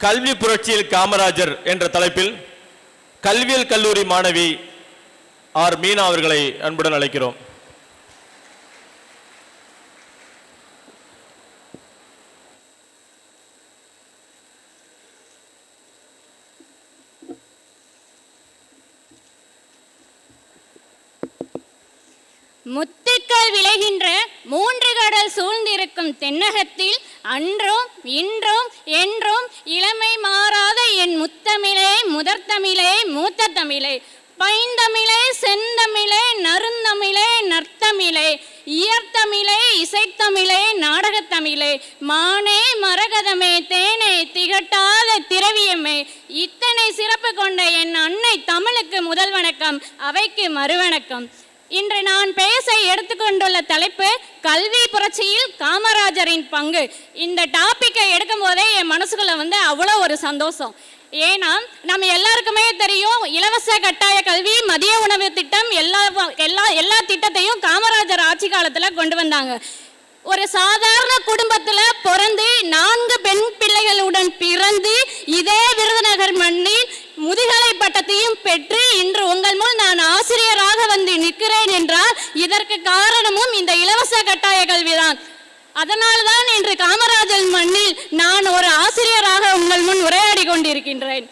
கல்வி புரட்சியில் காமராஜர் என்ற தலைப்பில் கல்வியல் கல்லூரி மாணவி ஆர் மீனா அவர்களை அன்புடன் அழைக்கிறோம். முத்துக்கள் விளைகின்ற மூன்று இருக்கும் தென்னகத்தில் அன்றும் இன்றும் என்றும் இளமை மாறாத என் முத்தமிழே முதற்தமிழே மூத்த தமிழே. பைந்தமிழே செந்தமிழே நறுந்தமிழே நற்தமிழே. இயற்தமிழே இசைத்தமிழே நாடகத்தமிழே. மானே மரகதமே தேனே திகட்டாத திரவியமே. இத்தனை சிறப்பு கொண்ட என் அன்னை தமிழுக்கு முதல் வணக்கம் அவைக்கு மறுவணக்கம். இன்று நான் பேச எடுத்துக்கொண்டுள்ள தலைப்பு கல்வி புரட்சியில் காமராஜரின் பங்கு. இந்த டாப்பிக்கை எடுக்கும் போதே என் மனசுக்குள்ள வந்து அவ்வளோ ஒரு சந்தோஷம். ஏன்னா நம்ம எல்லாருக்குமே தெரியும் இலவச கட்டாய கல்வி மதிய உணவு திட்டம் எல்லா எல்லா எல்லா திட்டத்தையும் காமராஜர் ஆட்சி காலத்தில் கொண்டு வந்தாங்க. ஒரு சாதாரண குடும்பத்துல பிறந்து நான்கு பெண் பிள்ளைகளுடன் பிறந்து இதே விருதுநகர் மண்ணில் முதுகலை பட்டத்தையும் பெற்று இன்று உங்கள் முன் நான் ஆசிரியராக வந்து நிற்கிறேன் என்றால் இதற்கு காரணமும் இந்த இலவச கட்டாய கல்விதான். அதனால்தான் இன்று காமராஜர் மண்ணில் நான் ஒரு ஆசிரியராக உங்கள் முன் உரையாடி கொண்டிருக்கின்றேன்.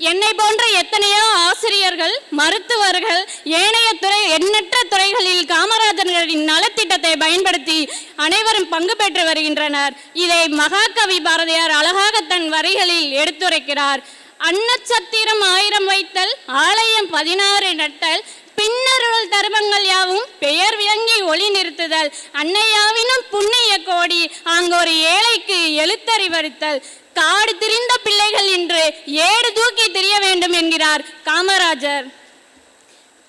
என்னை போன்ற எத்தனையோ ஆசிரியர்கள் மருத்துவர்கள் ஏனைய துறை எண்ணற்ற துறைகளில் காமராஜர்களின் நலத்திட்டத்தை பயன்படுத்தி அனைவரும் பங்கு பெற்று வருகின்றனர். இதை மகாகவி பாரதியார் அழகாக தன் வரிகளில் எடுத்துரைக்கிறார். அன்னச்சத்திரம் ஆயிரம் வைத்தல் ஆலயம் பதினாறு நட்டல் பின்னருள் தர்மங்கள் யாவும்? பெயர் விளங்கி ஒளி நிறுத்துதல். அன்னையாவினும் புண்ணிய கோடி அங்கொரு ஏழைக்கு எழுத்தறிவறுத்தல் காடு திரிந்த பிள்ளைகள் இன்று ஏடு தூக்கி தெரிய வேண்டும் என்கிறார் காமராஜர்.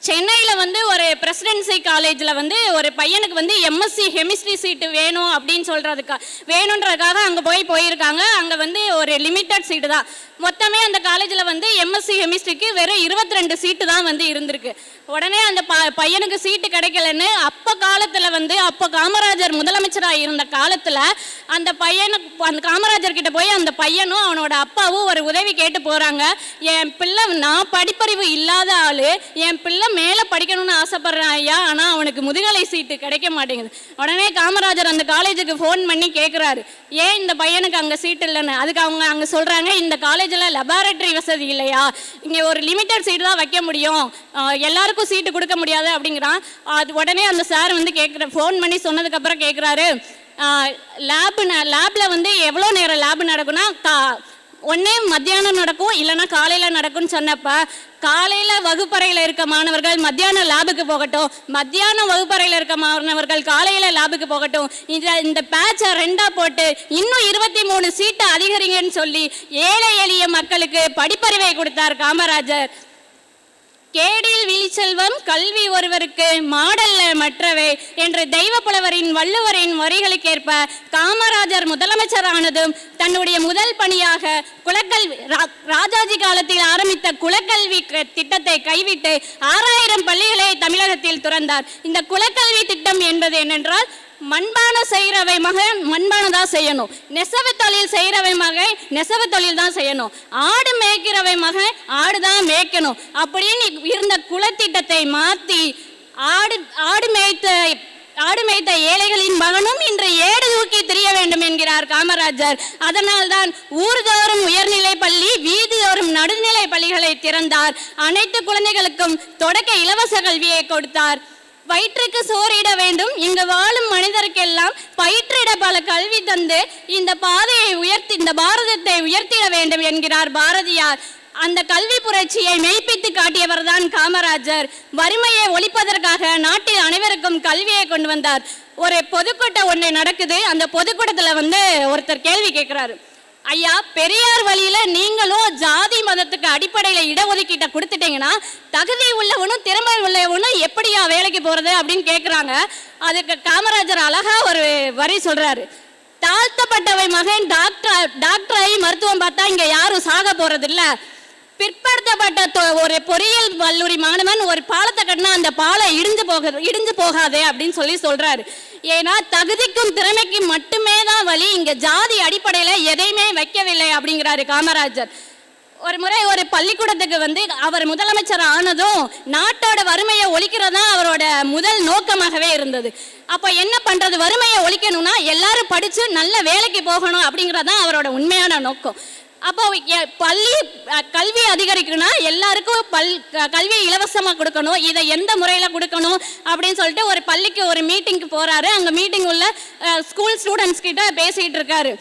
சென்னையில் வந்து ஒரு பிரசிடென்சி காலேஜில் வந்து ஒரு பையனுக்கு வந்து எம்எஸ்சி கெமிஸ்ட்ரி சீட்டு வேணும் அப்படின்னு சொல்கிறதுக்கா வேணுன்றதுக்காக அங்கே போய் போயிருக்காங்க. அங்கே வந்து ஒரு லிமிட்டட் சீட்டு தான். மொத்தமே அந்த காலேஜில் வந்து எம்எஸ்சி கெமிஸ்ட்ரிக்கு வெறும் இருபத்தி ரெண்டு சீட்டு தான் வந்து இருந்திருக்கு. உடனே அந்த ப பையனுக்கு சீட்டு கிடைக்கலன்னு அப்போ காலத்தில் வந்து அப்போ காமராஜர் முதலமைச்சராக இருந்த காலத்தில் அந்த பையனுக்கு அந்த காமராஜர் கிட்ட போய் அந்த பையனும் அவனோட அப்பாவும் ஒரு உதவி கேட்டு போகிறாங்க என் பிள்ளை நான் படிப்பறிவு இல்லாத ஆள். என் பிள்ளை மேலே படிக்கணும்னு ஆசைப்படுறேன் ஐயா. ஆனால் அவனுக்கு முதுகலை சீட்டு கிடைக்க மாட்டேங்குது. உடனே காமராஜர் அந்த காலேஜுக்கு ஃபோன் பண்ணி கேட்குறாரு ஏன் இந்த பையனுக்கு அங்கே சீட்டு இல்லைன்னு? அதுக்கு அவங்க அங்கே சொல்கிறாங்க இந்த காலேஜில் லெபார்டரி வசதி இல்லையா? இங்கே ஒரு லிமிட்டட் சீட்டு தான் வைக்க முடியும். எல்லாரும் எல்லாருக்கும் சீட்டு கொடுக்க முடியாது அப்படிங்கிறான். அது உடனே அந்த சார் வந்து கேட்குற ஃபோன் பண்ணி சொன்னதுக்கப்புறம் கேட்குறாரு. லேபு லேபில் வந்து எவ்வளோ நேரம் லேபு நடக்கும்னா கா ஒன்றே மத்தியானம் நடக்கும் இல்லைன்னா காலையில் நடக்கும்னு சொன்னப்ப காலையில் வகுப்பறையில் இருக்க மாணவர்கள் மத்தியானம் லேபுக்கு போகட்டும். மத்தியானம் வகுப்பறையில் இருக்க மாணவர்கள் காலையில் லேபுக்கு போகட்டும். இந்த இந்த பேட்சை ரெண்டாக போட்டு இன்னும் இருபத்தி மூணு சீட்டு அதிகரிங்கன்னு சொல்லி ஏழை எளிய மக்களுக்கு படிப்பறிவை கொடுத்தார் காமராஜர். கேடில் விழிச்செல்வம் கல்வி ஒருவருக்கு மாடல்ல மற்றவை என்று தெய்வ புலவரின் வள்ளுவரின் வரிகளுக்கேற்ப காமராஜர் முதலமைச்சரானதும் தன்னுடைய முதல் பணியாக குலக்கல்வி ரா- ராஜாஜி காலத்தில் ஆரம்பித்த குலக்கல்வி க- திட்டத்தை கைவிட்டு ஆறாயிரம் பள்ளிகளை தமிழகத்தில் துறந்தார். இந்த குலக்கல்வி திட்டம் என்பது என்னென்றால் மண்பான செய்கிறவை மகன் மண்பானை தான் செய்யணும். நெசவு தொழில் செய்கிறவை மகன் நெசவு தொழில் தான் செய்யணும். ஆடு மேய்க்கிறவை மகன் ஆடு தான் மேய்க்கணும். அப்படின்னு இருந்த குலத்திட்டத்தை மாற்றி ஆடு ஆடு மேய்த்த ஆடு மேய்த்த ஏழைகளின் மகனும் இன்று ஏடு தூக்கி திரிய வேண்டும் என்கிறார் காமராஜர். அதனால்தான் ஊர்தோறும் உயர்நிலை பள்ளி வீதிதோறும் நடுநிலை பள்ளிகளை திறந்தார். அனைத்து குழந்தைகளுக்கும் தொடக்க இலவச கல்வியை கொடுத்தார். வயிற்றுக்கு சோறிட வேண்டும். இங்கு வாழும் மனிதருக்கெல்லாம் பயிற்றிட பல கல்வி தந்து இந்த பாதையை உயர்த்தி இந்த பாரதத்தை உயர்த்திட வேண்டும் என்கிறார் பாரதியார். அந்த கல்வி புரட்சியை மெய்ப்பித்து காட்டியவர் தான் காமராஜர். வறுமையை ஒழிப்பதற்காக நாட்டில் அனைவருக்கும் கல்வியை கொண்டு வந்தார். ஒரு பொதுக்கூட்டம் ஒன்று நடக்குது. அந்த பொதுக்கூட்டத்தில் வந்து ஒருத்தர் கேள்வி கேட்குறாரு ஐயா பெரியார் வழியில நீங்களும் ஜாதி மதத்துக்கு அடிப்படையில இடஒதுக்கீட்டை கொடுத்துட்டீங்கன்னா தகுதி உள்ளவனும் திறமை உள்ளவனும் எப்படியா வேலைக்கு போறது அப்படின்னு கேக்குறாங்க. அதுக்கு காமராஜர் அழகா ஒரு வரி சொல்றாரு. தாழ்த்தப்பட்டவை மகன் டாக்டர் டாக்டர் ஆகி மருத்துவம் பார்த்தா இங்க யாரும் சாக போறது இல்லை பிற்படுத்தப்பட்ட தொ- ஒரு பொறியியல் கல்லூரி மாணவன் ஒரு பாலத்தை கட்டினா அந்த பாலம் இடிஞ்சு போக இடிஞ்சு போகாதே அப்படின்னு சொல்லி சொல்றாரு. ஏன்னா தகுதிக்கும் திறமைக்கும் மட்டுமே தான் வழி இங்க ஜாதி அடிப்படையில எதையுமே வைக்கவில்லை அப்படிங்கிறாரு காமராஜர். ஒரு முறை ஒரு பள்ளிக்கூடத்துக்கு வந்து அவர் முதலமைச்சர் ஆனதும் நாட்டோட வறுமையை ஒழிக்கிறது தான் அவரோட முதல் நோக்கமாகவே இருந்தது. அப்போ என்ன பண்றது? வறுமையை ஒழிக்கணும்னா எல்லாரும் படிச்சு நல்ல வேலைக்கு போகணும் அப்படிங்கிறது தான் அவரோட உண்மையான நோக்கம். அப்போ எ- பள்ளி கல்வி அதிகரிக்கணும்னா எல்லாருக்கும் பல் கல்வியை இலவசமாக கொடுக்கணும். இதை எந்த முறையில் கொடுக்கணும் அப்படின்னு சொல்லிட்டு ஒரு பள்ளிக்கு ஒரு மீட்டிங்க்கு போகிறாரு அங்கே மீட்டிங் உள்ள ஸ்கூல் ஸ்டூடெண்ட்ஸ் கிட்ட பேசிகிட்டு இருக்காரு.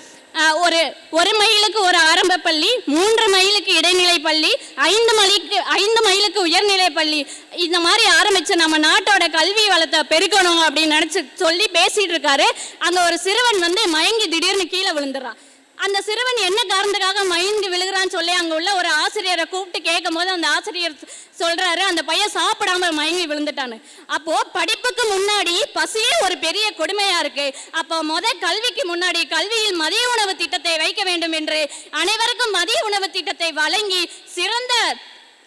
ஒரு ஒரு மைலுக்கு ஒரு ஆரம்ப பள்ளி மூன்று மைலுக்கு இடைநிலை பள்ளி ஐந்து மைலுக்கு ஐந்து மைலுக்கு உயர்நிலை பள்ளி. இந்த மாதிரி ஆரம்பிச்சு நம்ம நாட்டோட கல்வி வளத்தை பெருக்கணும் அப்படின்னு நினச்சி சொல்லி பேசிகிட்டு இருக்காரு. அங்கே ஒரு சிறுவன் வந்து மயங்கி திடீர்னு கீழே விழுந்துடுறான். அந்த சிறுவன் என்ன காரணத்துக்காக மயந்து விழுகிறான்னு சொல்லி அங்கே உள்ள ஒரு ஆசிரியரை கூப்பிட்டு கேட்கும் போது அந்த ஆசிரியர் சொல்கிறாரு சொல்றாரு அந்த பையன் சாப்பிடாம மயங்கி விழுந்துட்டான்னு. அப்போ படிப்புக்கு முன்னாடி பசியே ஒரு பெரிய கொடுமையா இருக்கு. அப்போ முத கல்விக்கு முன்னாடி கல்வியில் மதிய உணவு திட்டத்தை வைக்க வேண்டும் என்று அனைவருக்கும் மதிய உணவு திட்டத்தை வழங்கி சிறந்த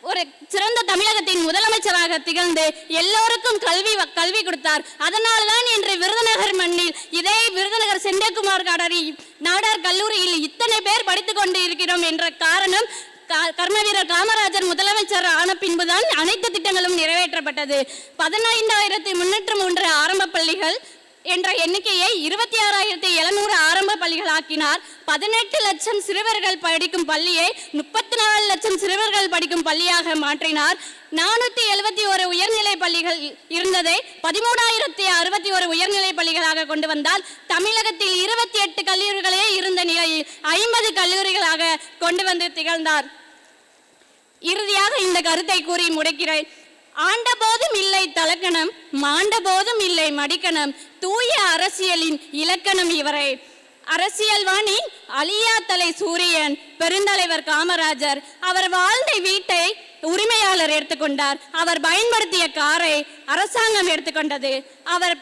ஒரு சிறந்த தமிழகத்தின் முதலமைச்சராக திகழ்ந்து எல்லோருக்கும் கல்வி வ- கல்வி கொடுத்தார். அதனால தான் இன்று விருதுநகர் மண்ணில் இதே விருதுநகர் செந்தியகுமார் காடரி நாடார் கல்லூரியில் இத்தனை பேர் படித்துக் கொண்டு இருக்கிறோம் என்ற காரணம் கா- கர்மவீரர் காமராஜர் முதலமைச்சர் ஆன பின்புதான் அனைத்து திட்டங்களும் நிறைவேற்றப்பட்டது. பதினைந்தாயிரத்தி முன்னூற்று மூன்று ஆரம்ப பள்ளிகள் என்ற எண்ணிக்கையை இருபத்தி ஆறாயிரத்தி எழுநூறு ஆரம்ப பள்ளிகள் ஆக்கினார் பதினெட்டு லட்சம் சிறுவர்கள் படிக்கும் பள்ளியை முப்பத்தி நாலு லட்சம் சிறுவர்கள் படிக்கும் பள்ளியாக மாற்றினார். நானூத்தி எழுபத்தி ஒரு உயர்நிலை பள்ளிகள் இருந்ததை பதிமூணாயிரத்தி அறுபத்தி ஒரு உயர்நிலை பள்ளிகளாக கொண்டு வந்தால் தமிழகத்தில் இருபத்தி எட்டு கல்லூரிகளே இருந்த நிலையில் ஐம்பது கல்லூரிகளாக கொண்டு வந்து திகழ்ந்தார். இறுதியாக இந்த கருத்தை கூறி முடிக்கிறேன். ஆண்ட போதும் இல்லை தலக்கணம் மாண்ட போதும் இல்லை மடிக்கணம் தூய அரசியலின் இலக்கணம் இவரே. அரசியல்வாணி அழியா தலை சூரியன் பெருந்தலைவர் காமராஜர் அவர் வாழ்ந்த வீட்டை உரிமையாளர் எடுத்துக்கொண்டார். அவர் பயன்படுத்திய காரை அரசாங்கம் எடுத்துக்கொண்டது. அவர்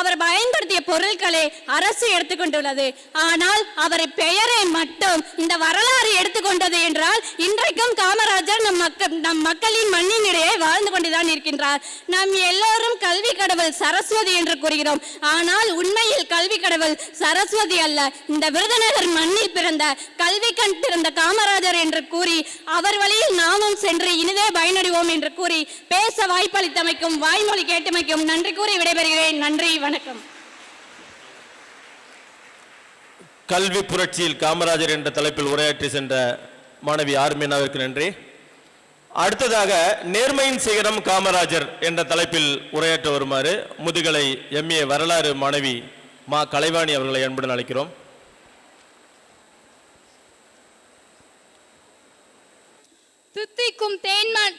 அவர் பயன்படுத்திய பொருட்களை அரசு எடுத்துக்கொண்டுள்ளது. ஆனால் அவர் பெயரை மட்டும் இந்த வரலாறு எடுத்துக்கொண்டது என்றால் இன்றைக்கும் காமராஜர் நம் மக்கள் நம் மக்களின் மண்ணின் இடையே வாழ்ந்து கொண்டுதான் இருக்கின்றார். நாம் எல்லோரும் கல்வி கடவுள் சரஸ்வதி என்று கூறுகிறோம். ஆனால் உண்மையில் கல்வி கடவுள் சரஸ்வதி அல்ல. இந்த விருதுநகர் மண்ணில் பிறந்த கல்வி கண் பிறந்த காமராஜர் என்று கூறி அவர் வழியில் நாமும் சென்று இனிதே பயனடைவோம் என்று கூறி பேச வாய்ப்பளித்தமைக்கும் வாய்மொழி கேட்டமைக்கும் நன்றி கூறி விடைபெறுகிறேன். நன்றி வணக்கம். கல்வி புரட்சியில் காமராஜர் என்ற தலைப்பில் உரையாற்றி சென்ற மாணவி ஆர்மீனாவிற்கு நன்றி. அடுத்ததாக நேர்மையின் சிகரம் காமராஜர் என்ற தலைப்பில் உரையாற்ற வருமாறு முதுகலை எம்ஏ வரலாறு மாணவி மா கலைவாணி அவர்களை அன்புடன் அழைக்கிறோம். தித்திக்கும் தேன்மண்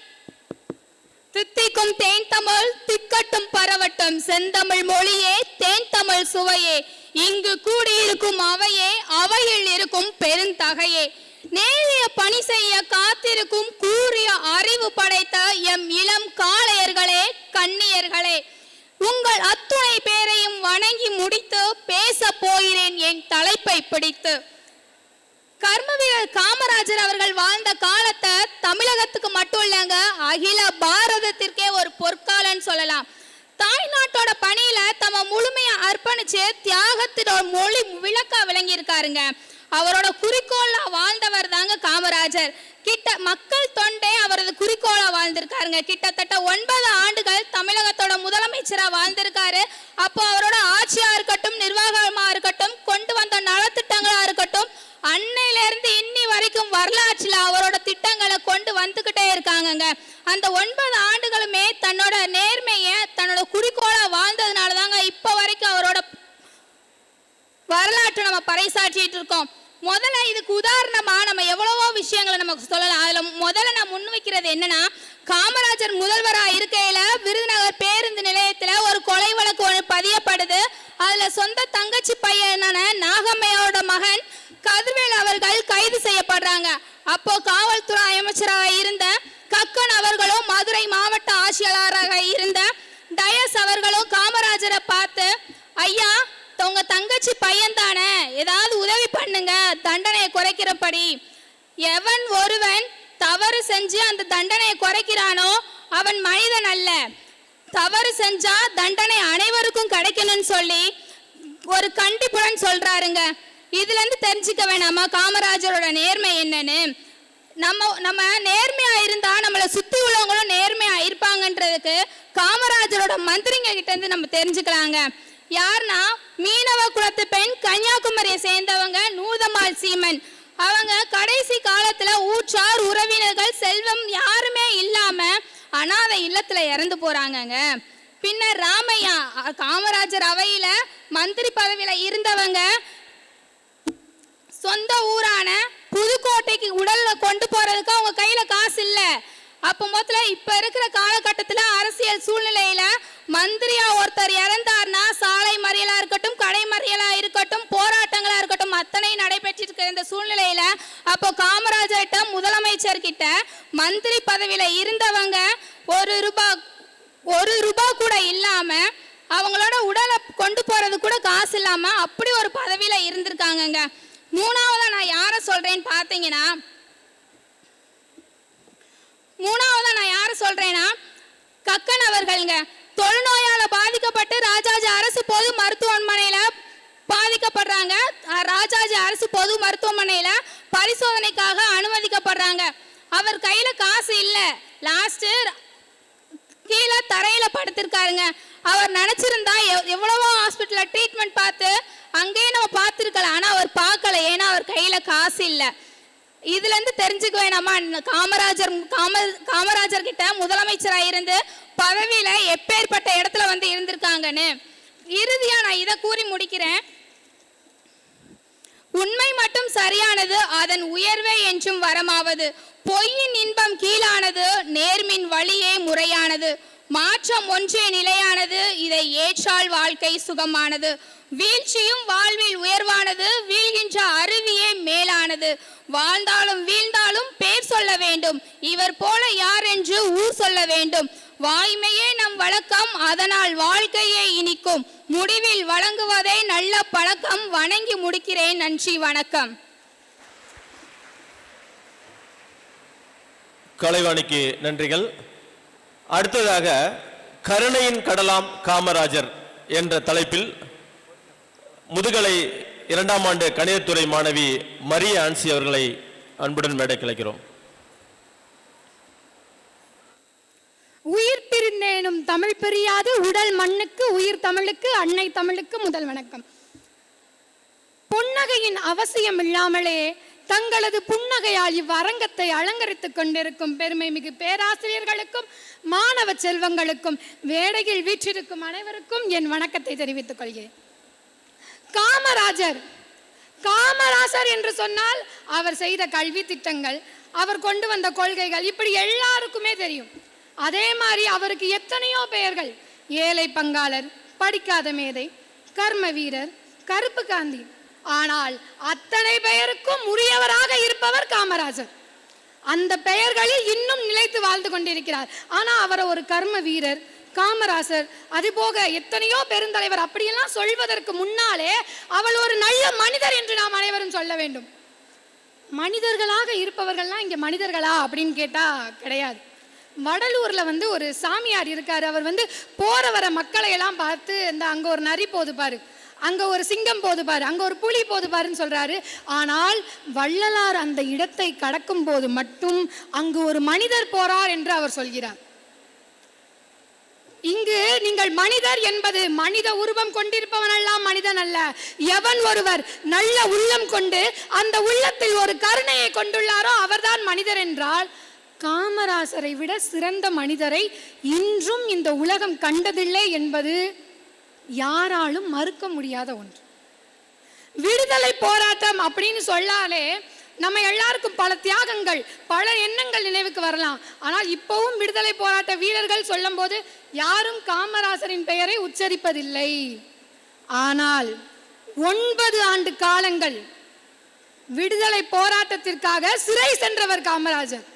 தித்திக்கும் தேன் தமிழ் திக்கட்டும் பரவட்டும் செந்தமிழ் மொழியே தேன் தமிழ் சுவையே. இங்கு கூடியிருக்கும் அவையே அவையில் இருக்கும் பெருந்தகையே. நேரிய பணி செய்ய காத்திருக்கும் கூறிய அறிவு படைத்த எம் இளம் காளையர்களே கண்ணியர்களே உங்கள் அத்துணை பேரையும் வணங்கி முடித்து பேச போகிறேன் என் தலைப்பை பிடித்து. கர்மவீரர் காமராஜர் அவர்கள் வாழ்ந்த காலத்தை தமிழகத்துக்கு மட்டும் இல்லைங்க அகில பாரதத்திற்கே ஒரு பொற்காலன்னு சொல்லலாம். தாய்நாட்டோட பணியில தம முழுமையை அர்ப்பணிச்சு தியாகத்தினோட மொழி விளக்கா விளங்கி இருக்காருங்க அவரோட குறிக்கோளா வாழ்ந்தவர் தாங்க காமராஜர். கிட்ட மக்கள் தொண்டே அவரது குறிக்கோளா வாழ்ந்திருக்காருங்க. கிட்டத்தட்ட ஒன்பது ஆண்டுகள் தமிழகத்தோட முதலமைச்சரா வாழ்ந்திருக்காரு. அப்போ அவரோட ஆட்சியா இருக்கட்டும் நிர்வாகமா இருக்கட்டும் கொண்டு வந்த நலத்திட்டங்களா இருக்கட்டும் அன்னையில இருந்து இன்னி வரைக்கும் அவரோட திட்டங்களை கொண்டு வந்துகிட்டே இருக்காங்கங்க. அந்த ஒன்பது ஆண்டுகளுமே தன்னோட நேர்மையை தன்னோட குறிக்கோளா வாழ்ந்ததுனால தாங்க இப்ப வரைக்கும் அவரோட வரலாற்றை நம்ம பறைசாற்றிட்டு இருக்கோம். முதல்ல இதுக்கு உதாரணமா நம்ம எவ்வளவோ விஷயங்களை நமக்கு சொல்லலாம். அதுல முதல்ல நான் முன்வைக்கிறது என்னன்னா காமராஜர் முதல்வரா இருக்கையில விருதுநகர் பேருந்து நிலையத்துல ஒரு கொலை வழக்கு ஒன்று பதியப்படுது. அதுல சொந்த தங்கச்சி பையனான நாகம்மையோட மகன் கதிர்வேல் அவர்கள் கைது செய்யப்படுறாங்க. அப்போ காவல்துறை அமைச்சராக இருந்த கக்கன் அவர்களும் மதுரை மாவட்ட ஆட்சியாளராக இருந்த டயஸ் அவர்களும் காமராஜரை பார்த்து ஐயா உங்க தங்கச்சி பையன் தானே ஏதாவது உதவி பண்ணுங்க தண்டனையை குறைக்கிறபடி. எவன் ஒருவன் தவறு செஞ்சு அந்த தண்டனையை குறைக்கிறானோ அவன் மனிதன் அல்ல. தவறு செஞ்சா தண்டனை அனைவருக்கும் கிடைக்கணும்னு சொல்லி ஒரு கண்டிப்புடன் சொல்றாருங்க. இதுல இருந்து தெரிஞ்சுக்க வேணாமா? காமராஜரோட நேர்மை என்னன்னு. நம்ம நம்ம நேர்மையா இருந்தா நம்மளை சுத்தி உள்ளவங்களும் நேர்மையா இருப்பாங்கன்றதுக்கு காமராஜரோட மந்திரிங்க கிட்ட இருந்து நம்ம தெரிஞ்சுக்கலாங்க. யாருன்னா மீனவ குலத்து பெண் கன்னியாகுமரியை சேர்ந்தவங்க நூதமால் சீமன். அவங்க கடைசி காலத்துல ஊற்றார் உறவினர்கள் செல்வம் யாருமே இல்லாம அனாதை இல்லத்துல இறந்து போறாங்கங்க. பின்னர் ராமையா காமராஜர் அவையில மந்திரி பதவியில இருந்தவங்க சொந்த ஊரான புதுக்கோட்டைக்கு உடல்ல கொண்டு போறதுக்கு அவங்க கையில காசு இல்ல. அப்போ மொத்தல இப்ப இருக்கிற காலகட்டத்துல அரசியல் சூழ்நிலையில மந்திரியா ஒருத்தர் இறந்தார்னா சாலை மறியலா இருக்கட்டும் கடை மறியலா இருக்கட்டும் போராட்டங்களா இருக்கட்டும் அத்தனை நடைபெற்றிருக்கிற இந்த சூழ்நிலையில அப்போ காமராஜர்கிட்ட முதலமைச்சர் கிட்ட மந்திரி பதவியில இருந்தவங்க ஒரு ரூபாய் ஒரு ரூபாய் கூட இல்லாம அவங்களோட உடலை கொண்டு போறது கூட காசு இல்லாம அப்படி ஒரு பதவியில இருந்திருக்காங்கங்க. மூணாவதா நான் யாரை சொல்கிறேன்னு பார்த்தீங்கன்னா மூணாவதா நான் யாரை சொல்றேன்னா கக்கன் அவர்கள்ங்க. தொழுநோயால பாதிக்கப்பட்டு ராஜாஜி அரசு பொது மருத்துவமனையில பாதிக்கப்படுறாங்க. ராஜாஜி அரசு பொது மருத்துவமனையில பரிசோதனைக்காக அனுமதிக்கப்படுறாங்க. அவர் கையில காசு இல்ல. லாஸ்ட் கீழே தரையில படுத்திருக்காருங்க. அவர் நினைச்சிருந்தா எவ்- எவ்வளவோ ஹாஸ்பிட்டல்ல ட்ரீட்மெண்ட் பார்த்து அங்கேயே நம்ம பார்த்துருக்கலாம் ஆனா அவர் பார்க்கல. ஏன்னா அவர் கையில காசு இல்லை. இதுல இருந்து தெரிஞ்சுக்க வேணாமா? காமராஜர் காம காமராஜர் கிட்ட முதலமைச்சராக இருந்து பதவியில எப்பேற்பட்ட இடத்துல வந்து இருந்திருக்காங்கன்னு. இறுதியா நான் இதை கூறி முடிக்கிறேன். உண்மை மட்டும் சரியானது அதன் உயர்வே என்றும் வரமாவது. பொய்யின் இன்பம் கீழானது நேர்மின் வழியே முறையானது. மாற்றம் ஒன்றே நிலையானது இதை ஏற்றால் வாழ்க்கை சுகமானது. வீழ்ச்சியும் வாழ்வில் உயர்வானது வீழ்கின்ற அருவியே மேலானது. வாழ்ந்தாலும் வீழ்ந்தாலும் பேர் சொல்ல வேண்டும் இவர் போல யார் என்று ஊர் சொல்ல வேண்டும். வாய்மையே நம் வழக்கம் அதனால் வாழ்க்கையே இனிக்கும். முடிவில் வழங்குவதே நல்ல பழக்கம் வணங்கி முடிக்கிறேன் நன்றி வணக்கம். கலைவாணிக்கு நன்றிகள். அடுத்ததாக கருணையின் கடலாம் காமராஜர் என்ற தலைப்பில் முதுகலை இரண்டாம் ஆண்டு கணிதத்துறை மாணவி மரிய ஆன்சி அவர்களை அன்புடன் மேடை கிளைக்கிறோம் உயிர் பிரிந்தேனும் தமிழ் பிரியாது உடல் மண்ணுக்கு உயிர் தமிழுக்கு அன்னை தமிழுக்கு முதல் வணக்கம். புன்னகையின் அவசியம் இல்லாமலே தங்களது புன்னகையால் இவ்வரங்கத்தை அலங்கரித்துக் கொண்டிருக்கும் பெருமை மிகு பேராசிரியர்களுக்கும் மாணவ செல்வங்களுக்கும் வேடையில் வீற்றிருக்கும் அனைவருக்கும் என் வணக்கத்தை தெரிவித்துக் கொள்கிறேன். காமராஜர் காமராசர் என்று சொன்னால் அவர் செய்த கல்வி திட்டங்கள் அவர் கொண்டு வந்த கொள்கைகள் இப்படி எல்லாருக்குமே தெரியும். அதே மாதிரி அவருக்கு எத்தனையோ பெயர்கள் ஏழை பங்காளர் படிக்காத மேதை கர்ம வீரர் கருப்பு காந்தி ஆனால் அத்தனை பெயருக்கும் உரியவராக இருப்பவர் காமராஜர். அந்த பெயர்களில் இன்னும் நிலைத்து வாழ்ந்து கொண்டிருக்கிறார். ஆனால் அவரை ஒரு கர்ம வீரர் காமராசர் அதுபோக எத்தனையோ பெருந்தலைவர் அப்படியெல்லாம் சொல்வதற்கு முன்னாலே அவள் ஒரு நல்ல மனிதர் என்று நாம் அனைவரும் சொல்ல வேண்டும். மனிதர்களாக இருப்பவர்கள்லாம் இங்கே மனிதர்களா அப்படின்னு கேட்டால் கிடையாது. வடலூரில் வந்து ஒரு சாமியார் இருக்கார். அவர் வந்து போற வர மக்களை எல்லாம் பார்த்து இந்த அங்கே ஒரு நரி போது பாரு. அங்க ஒரு சிங்கம் போது பாரு அங்க ஒரு புலி போது பாருன்னு சொல்றாரு. ஆனால் வள்ளலார் அந்த இடத்தை கடக்கும் போது மட்டும் அங்கு ஒரு மனிதர் போறார் என்று அவர் சொல்கிறார். இங்கு நீங்கள் மனிதர் என்பது மனித உருவம் கொண்டிருப்பவன் எல்லாம் மனிதன் அல்ல. எவன் ஒருவர் நல்ல உள்ளம் கொண்டு அந்த உள்ளத்தில் ஒரு கருணையை கொண்டுள்ளாரோ அவர்தான் மனிதர் என்றால் காமராசரை விட சிறந்த மனிதரை இன்றும் இந்த உலகம் கண்டதில்லை என்பது யாராலும் மறுக்க முடியாத ஒன்று. விடுதலை போராட்டம் அப்படின்னு சொல்லாலே நம்ம எல்லாருக்கும் பல தியாகங்கள் பல எண்ணங்கள் நினைவுக்கு வரலாம். ஆனால் இப்பவும் விடுதலை போராட்ட வீரர்கள் சொல்லும் போது யாரும் காமராசரின் பெயரை உச்சரிப்பதில்லை. ஆனால் ஒன்பது ஆண்டு காலங்கள் விடுதலை போராட்டத்திற்காக சிறை சென்றவர் காமராஜர்.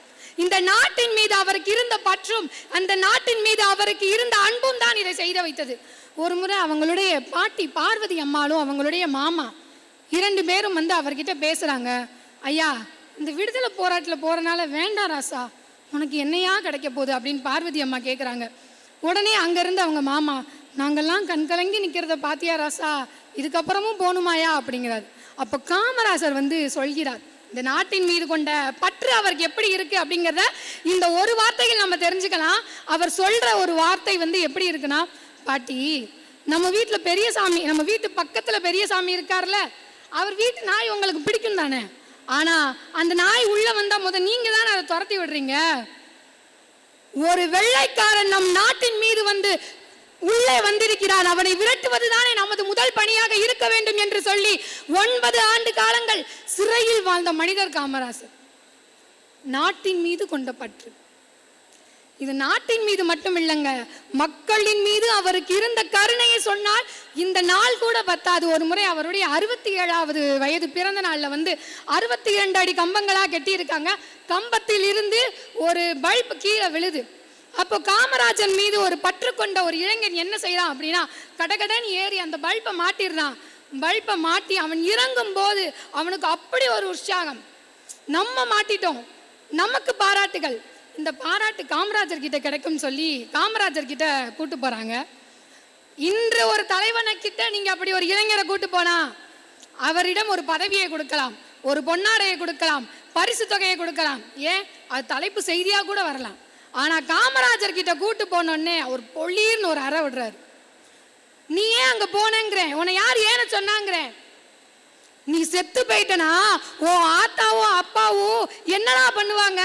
இந்த நாட்டின் மீது அவருக்கு இருந்த பற்றும் அந்த நாட்டின் மீது அவருக்கு இருந்த அன்பும் தான் இதை செய்து வைத்தது. ஒரு முறை அவங்களுடைய பாட்டி பார்வதி அம்மாளும் அவங்களுடைய மாமா இரண்டு பேரும் வந்து அவர்கிட்ட பேசுகிறாங்க ஐயா இந்த விடுதலை போராட்டத்தில் போகிறனால வேண்டாம் ராசா உனக்கு என்னையா கிடைக்க போகுது? அப்படின்னு பார்வதி அம்மா கேட்குறாங்க உடனே அங்கேருந்து அவங்க மாமா நாங்கள்லாம் கண்கலங்கி நிற்கிறத பாத்தியா ராசா? இதுக்கப்புறமும் போகணுமாயா அப்படிங்கிறார். அப்போ காமராசர் வந்து சொல்கிறார் இந்த நாட்டின் மீது கொண்ட பற்று அவருக்கு எப்படி இருக்கு? அப்படிங்கிறத இந்த ஒரு வார்த்தையில் நம்ம தெரிஞ்சுக்கலாம். அவர் சொல்ற ஒரு வார்த்தை வந்து எப்படி இருக்குன்னா பாட்டி நம்ம வீட்டில் பெரிய சாமி நம்ம வீட்டு பக்கத்தில் பெரிய சாமி இருக்கார்ல அவர் வீட்டு நாய் உங்களுக்கு பிடிக்கும் தானே? ஆனா அந்த நாய் உள்ள வந்தா முத நீங்கள் தானே அதை துரத்தி விடுறீங்க? ஒரு வெள்ளைக்காரன் நம் நாட்டின் மீது வந்து உள்ளே வந்திருக்கிறான். அவனை விரட்டுவது தானே நமது முதல் பணியாக இருக்க வேண்டும் என்று சொல்லி ஒன்பது ஆண்டு காலங்கள் சிறையில் வாழ்ந்த மனிதர் காமராசர். நாட்டின் மீது கொண்ட பற்று. இது நாட்டின் மீது மட்டும் இல்லைங்க மக்களின் மீது அவருக்கு இருந்த கருணையை சொன்னால் இந்த நாள் கூட பத்தாது. ஒரு முறை அவருடைய அறுபத்தி ஏழாவது வயது பிறந்த நாளில் வந்து அறுபத்தி இரண்டு அடி கம்பங்களாக கட்டியிருக்காங்க. கம்பத்தில் இருந்து ஒரு பல்ப் கீழே விழுது. அப்போ காமராஜன் மீது ஒரு பற்று கொண்ட ஒரு இளைஞன் என்ன செய்யறான் அப்படின்னா கடகடன் ஏறி அந்த பல்பை மாட்டிடுறான். பல்பை மாட்டி அவன் இறங்கும் போது அவனுக்கு அப்படி ஒரு உற்சாகம். நம்ம மாட்டிட்டோம். நமக்கு பாராட்டுகள். இந்த பாராட்டு காமராஜர் கிட்ட கிடைக்கும் சொல்லி காமராஜர் கிட்ட கூட்டு போறாங்க. இன்று ஒரு தலைவனை கிட்ட நீங்க அப்படி ஒரு இளைஞரை கூட்டு போனா அவரிடம் ஒரு பதவியை கொடுக்கலாம் ஒரு பொன்னாடையை கொடுக்கலாம் பரிசு தொகையை கொடுக்கலாம். ஏன்? அது தலைப்பு செய்தியா கூட வரலாம். ஆனா காமராஜர் கிட்ட கூட்டு போனோடனே அவர் பொள்ளீர்னு ஒரு அறை விடுறாரு. நீ ஏன் அங்க போனேங்கிறேன் உன்னை யார் ஏன சொன்னாங்கிறேன் நீ செத்து போயிட்டனா? உன் ஆத்தாவும் அப்பாவும் என்னடா பண்ணுவாங்க?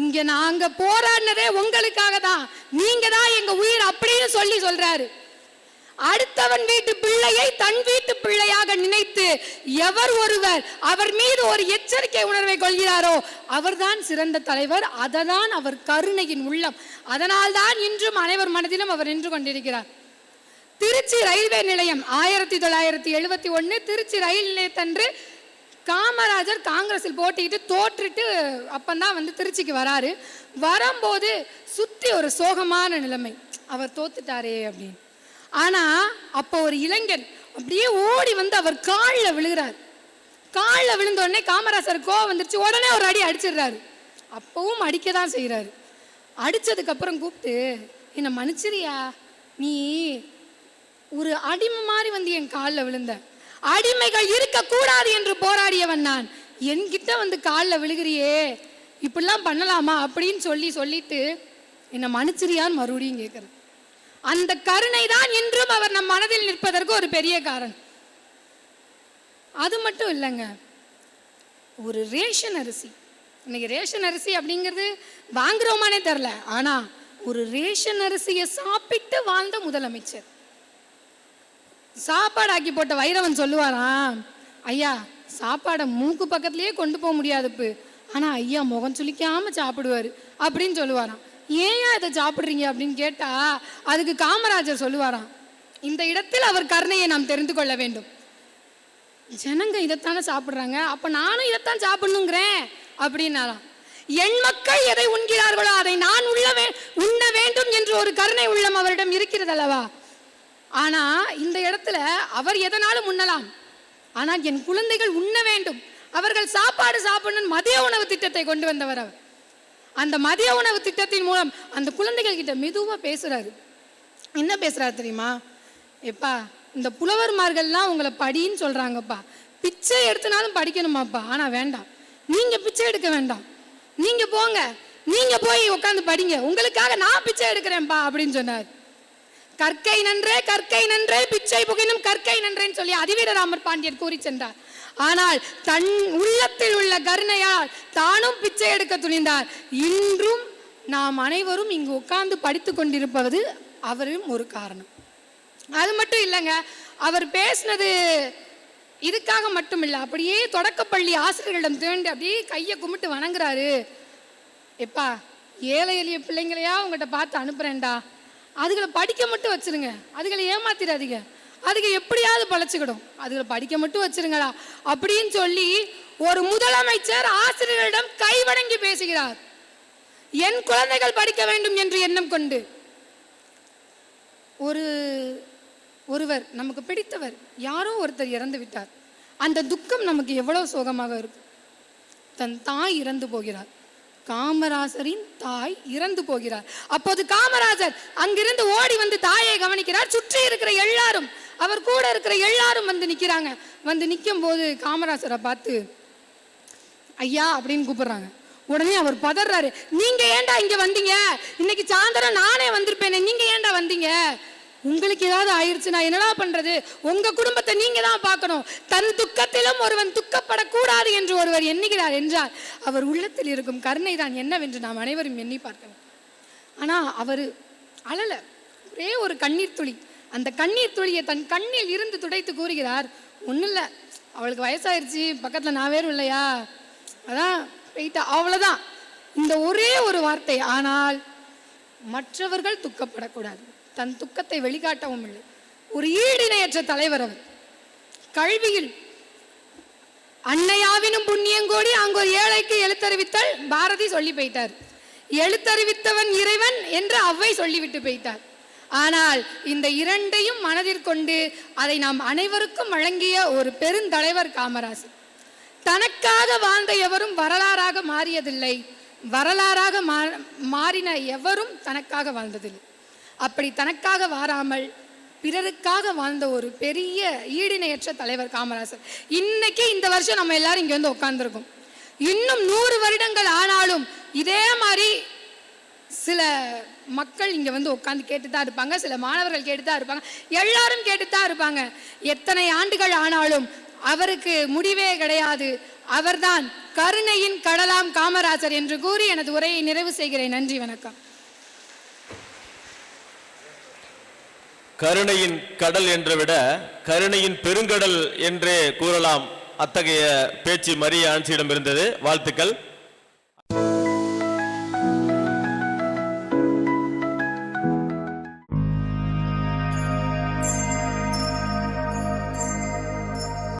இங்க நாங்க போராடினதே உங்களுக்காக தான் நீங்க தான் எங்க உயிர் அப்படின்னு சொல்லி சொல்றாரு. அடுத்தவன் வீட்டு பிள்ளையை தன் வீட்டு பிள்ளையாக நினைத்து எவர் ஒருவர் அவர் மீது ஒரு எச்சரிக்கை உணர்வை கொள்கிறாரோ அவர்தான் சிறந்த தலைவர் அததான் அவர் கருணையின் உள்ளம். அதனால்தான் இன்றும் அனைவர் மனதிலும் அவர் நின்று கொண்டிருக்கிறார். திருச்சி ரயில்வே நிலையம் ஆயிரத்தி தொள்ளாயிரத்தி எழுபத்தி ஒன்று திருச்சி ரயில் நிலையத்தன்று காமராஜர் காங்கிரஸில் போட்டிக்கிட்டு தோற்றுட்டு அப்பந்தான் வந்து திருச்சிக்கு வராரு. வரும்போது சுற்றி ஒரு சோகமான நிலைமை. அவர் தோத்துட்டாரே அப்படின்னு. ஆனா அப்போ ஒரு இளைஞன் அப்படியே ஓடி வந்து அவர் காலில் விழுகிறார். காலில் விழுந்த உடனே காமராஜர் கோவம் வந்துருச்சு. உடனே ஒரு அடி அடிச்சிடுறாரு. அப்பவும் அடிக்க தான் செய்கிறாரு அடித்ததுக்கப்புறம் கூப்பிட்டு என்னை மன்னிச்சிரியா? நீ ஒரு அடிமை மாதிரி வந்து என் காலில் விழுந்த. அடிமைகள் இருக்கக்கூடாது என்று போராடியவன் நான். என்கிட்ட வந்து காலில் விழுகிறியே இப்படிலாம் பண்ணலாமா அப்படின்னு சொல்லி சொல்லிட்டு என்னை மன்னிச்சிரியான்னு மறுபடியும் கேட்குறேன் அந்த கருணை தான் இன்றும் அவர் நம் மனதில் நிற்பதற்கு ஒரு பெரிய காரணம். அது மட்டும் இல்லைங்க ஒரு ரேஷன் அரிசி. இன்னைக்கு ரேஷன் அரிசி அப்படிங்கிறது வாங்குறோமானே தெரில ஆனால் ஒரு ரேஷன் அரிசியை சாப்பிட்டு வாழ்ந்த முதலமைச்சர். சாப்பாடு ஆக்கி போட்ட வைரவன் சொல்லுவாராம் ஐயா சாப்பாடை மூக்கு பக்கத்துலயே கொண்டு போக முடியாதுப்பு. ஆனா ஐயா முகம் சுளிக்காம சாப்பிடுவாரு அப்படின்னு சொல்லுவாராம். ஏன் இதை சாப்பிடுறீங்க? அப்படின்னு கேட்டா அதுக்கு காமராஜர் சொல்லுவாராம் இந்த இடத்தில் அவர் கருணையை நாம் தெரிந்து கொள்ள வேண்டும். ஜனங்க இதைத்தானே சாப்பிட்றாங்க? அப்ப நானும் இதைத்தான் சாப்பிடணுங்கிறேன் அப்படின்னாராம். என் மக்கள் எதை உண்கிறார்களோ அதை நான் உள்ள வே- உண்ண வேண்டும் என்று ஒரு கருணை உள்ளம் அவரிடம் இருக்கிறது அல்லவா ஆனா இந்த இடத்துல அவர் எதனாலும் உண்ணலாம். ஆனால் என் குழந்தைகள் உண்ண வேண்டும். அவர்கள் சாப்பாடு சாப்பிடணும் மதிய உணவு திட்டத்தை கொண்டு வந்தவர் அவர். அந்த மதிய உணவு திட்டத்தின் மூலம் அந்த குழந்தைகள் கிட்ட மெதுவாக பேசுறாரு. என்ன பேசுறாரு தெரியுமா? எப்பா இந்த புலவர்மார்கள்லாம் உங்களை படின்னு சொல்றாங்கப்பா. பிச்சை எடுத்தனாலும் படிக்கணுமாப்பா. ஆனா வேண்டாம். நீங்க பிச்சை எடுக்க வேண்டாம். நீங்க போங்க. நீங்க போய் உட்காந்து படிங்க. உங்களுக்காக நான் பிச்சை எடுக்கிறேன்ப்பா அப்படின்னு சொன்னார். கற்கை நன்றே கற்கை நன்றே பிச்சை புகினும் கற்கை நன்றேன்னு சொல்லி அதிவீரராமர் பாண்டியர் கூறி சென்றார். ஆனால் தன் உள்ளத்தில் உள்ள கருணையால் தானும் பிச்சை எடுக்க துணிந்தார். இன்றும் நாம் அனைவரும் இங்கு உட்கார்ந்து படித்து கொண்டிருப்பது அவரும் ஒரு காரணம். அது மட்டும் இல்லைங்க அவர் பேசினது இதுக்காக மட்டும் இல்லை அப்படியே தொடக்கப்பள்ளி ஆசிரியர்களிடம் தேண்டு அப்படியே கையை கும்பிட்டு வணங்குறாரு. எப்பா ஏழை எளிய பிள்ளைங்களையா உங்கள்கிட்ட பார்த்து அனுப்புகிறேன்டா அதுகளை படிக்க மட்டும் வச்சிருங்க. அதுகளை ஏமாத்திடாதீங்க அதுக்கு எப்படியாவது பழச்சிக்கிடும். அதுகளை படிக்க மட்டும் வச்சிருங்களா அப்படின்னு சொல்லி ஒரு முதலமைச்சர் ஆசிரியர்களிடம் கைவணங்கி பேசுகிறார். என் குழந்தைகள் படிக்க வேண்டும் என்று எண்ணம் கொண்டு. ஒரு ஒருவர் நமக்கு பிடித்தவர் யாரோ ஒருத்தர் இறந்து விட்டார். அந்த துக்கம் நமக்கு எவ்வளவு சோகமாக இருக்கும். தன் தாய் இறந்து போகிறார். காமராசரின் தாய் இறந்து போகிறார். அப்போது காமராஜர் அங்கிருந்து ஓடி வந்து தாயை கவனிக்கிறார். சுற்றி இருக்கிற எல்லாரும் அவர் கூட இருக்கிற எல்லாரும் வந்து நிக்கிறாங்க. வந்து நிற்கும் போது காமராசரை பார்த்து ஐயா அப்படின்னு கூப்பிடுறாங்க. உடனே அவர் பதறாரு. நீங்க ஏன்டா இங்க வந்தீங்க? இன்னைக்கு சாயந்தரம் நானே வந்திருப்பேனே. நீங்க ஏன்டா வந்தீங்க? உங்களுக்கு ஏதாவது ஆயிடுச்சு நான் என்னடா பண்றது? உங்க குடும்பத்தை நீங்க தான் பார்க்கணும். தன் துக்கத்திலும் ஒருவன் துக்கப்படக்கூடாது என்று ஒருவர் எண்ணுகிறார் என்றால் அவர் உள்ளத்தில் இருக்கும் கருணை தான் என்னவென்று நாம் அனைவரும் எண்ணி பார்க்கணும் ஆனா அவர் அழல. ஒரே ஒரு கண்ணீர் துளி. அந்த கண்ணீர் துளியை தன் கண்ணில் இருந்து துடைத்து கூறுகிறார் ஒன்றும் இல்லை அவளுக்கு வயசாயிருச்சு. பக்கத்தில் நான் வேறும் இல்லையா? அதான் போயிட்டா அவ்வளோதான் இந்த ஒரே ஒரு வார்த்தை. ஆனால் மற்றவர்கள் துக்கப்படக்கூடாது. தன் துக்கத்தை வெளிக்காட்டவும் இல்லை. ஒரு ஈடிணையற்ற தலைவர் அவர் கல்வியில் அன்னையாவினும் புண்ணியங்கோடி அங்கு ஒரு ஏழைக்கு எழுத்தறிவித்தல் பாரதி சொல்லி போயிட்டார். எழுத்தறிவித்தவன் இறைவன் என்று அவ்வை சொல்லிவிட்டு போயிட்டார். ஆனால் இந்த இரண்டையும் மனதில் கொண்டு அதை நாம் அனைவருக்கும் வழங்கிய ஒரு பெருந்தலைவர் காமராசர். தனக்காக வாழ்ந்த எவரும் வரலாறாக மாறியதில்லை. வரலாறாக மாறின எவரும் தனக்காக வாழ்ந்ததில்லை. அப்படி தனக்காக வாராமல் பிறருக்காக வாழ்ந்த ஒரு பெரிய ஈடிணையற்ற தலைவர் காமராசர். இன்னைக்கு இந்த வருஷம் நம்ம எல்லாரும் இங்கே வந்து உட்காந்துருக்கோம் இன்னும் நூறு வருடங்கள் ஆனாலும் இதே மாதிரி சில மக்கள் இங்கே வந்து உட்காந்து கேட்டு தான் இருப்பாங்க சில மாணவர்கள் கேட்டு தான் இருப்பாங்க எல்லாரும் கேட்டு தான் இருப்பாங்க. எத்தனை ஆண்டுகள் ஆனாலும் அவருக்கு முடிவே கிடையாது. அவர்தான் கருணையின் கடலாம் காமராஜர் என்று கூறி எனது உரையை நிறைவு செய்கிறேன். நன்றி வணக்கம். கருணையின் கடல் என்று விட கருணையின் பெருங்கடல் என்றே கூறலாம். அத்தகைய பேச்சு மரிய ஆன்சியிடம் இருந்தது. வாழ்த்துக்கள்.